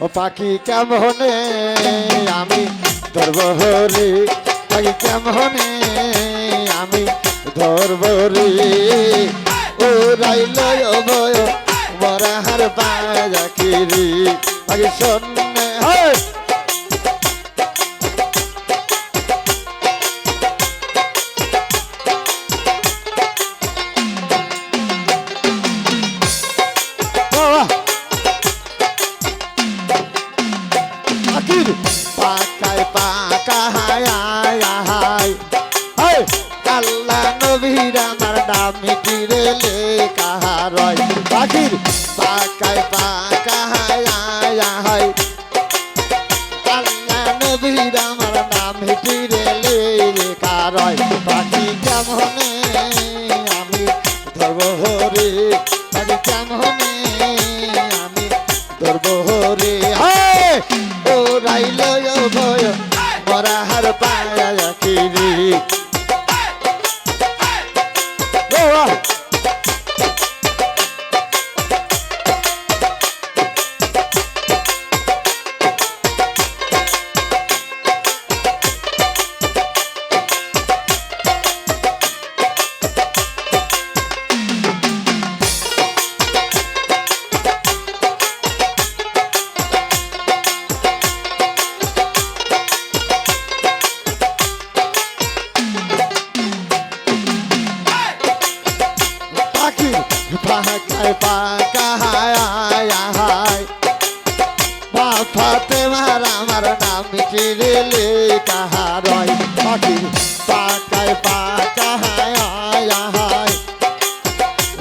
ও পাখি কেমনে? আমি ধরব রে পাখি কেমনে? আমি ধরব রে ও রাইল বয় বরাহার পাখিরি পাখি শোনে হয় পাকায় পাকা হায় হায় হায়। আল্লাহ নবীর আমার নাম মিটিরে লে কাহারয় পাখির পাকায় পাকা হায় হায় আল্লাহ নবীর আমার নাম মিটিরে লে কারয় পাখি কেমনে আমি ধরব রে? মাথাতে মার আমার নাম চিরেলে কাহারয় পাখি পাকায় পাকা হায় হায় হায়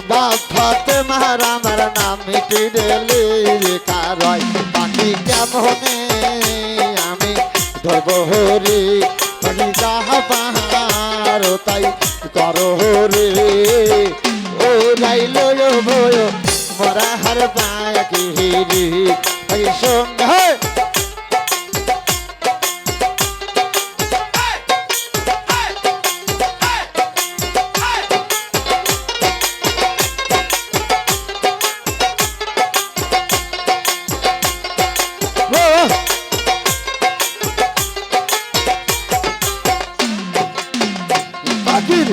মাথাতে মার আমার নাম চিরেলে কারয় পাখি কেমনে আমি ধরব রে পাখি যাহা পাহাড়, তাই করো রে ও লাইল ভয় মরা হার পায়া কি হিরি? হয় পাখির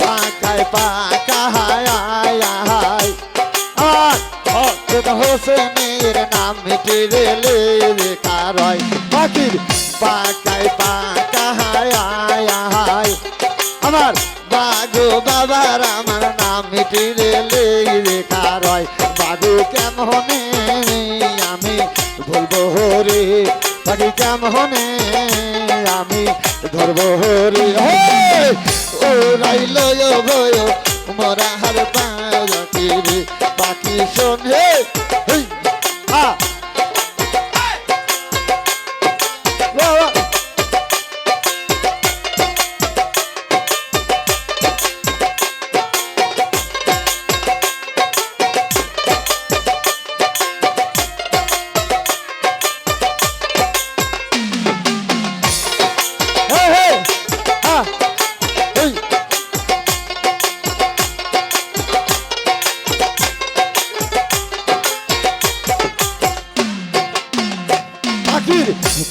পাকায় পাকা হায় হায় হায় আর হজরত হোসেনের নাম মিটিরে লে রে কারয়? পাখির পাকায় পাকা হায় হায় আমার বাগু বাবার আমার নাম মিটিরে লে রে কারয়? বাগু কেমনে আমি বলব রে পাখি কেমনে আমি ধরবো রে! ও রাইল মরা হার পাখি রে? পাখি শোন 하.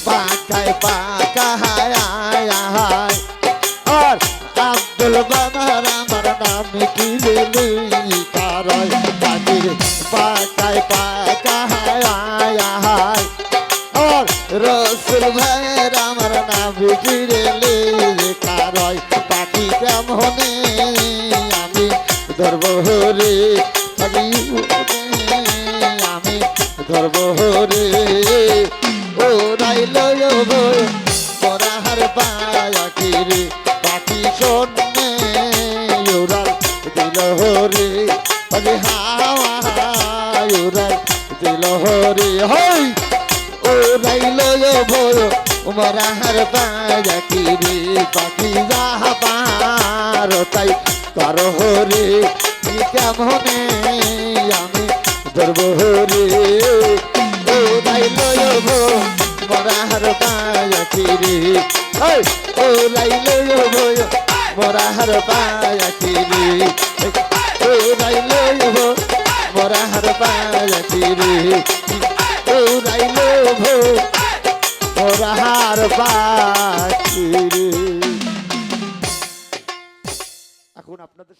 পাকায় পাকা হায় হায় আর আব্দুল বাবার আমার নাম মিটিলে কারয় পাখির পাকায় পাকা হায় হায় আর রসুল ভাইয়ের আমার নাম মিটিলে কারয় পাখি কেমনে? আমি ধরব রে পাখি আমি ধরব রে ও রাইল পরাহার পায়া কিরে পাখি শোনে ওরাল দিল রে পাখি হাওয়া ওরাল দিল রে হই রাইল ভয় মরাহার পায়া কিরে তাই কারও রে কেমনে আমি ধরব মরাহার পায়া কিরে। ও রাইল ভয় মরাহার পায়া কিরে। ও রাইল মরাহার পায়া কিরে। ও বন্ধু মোরাহার বাকি রে এখন আপনাদের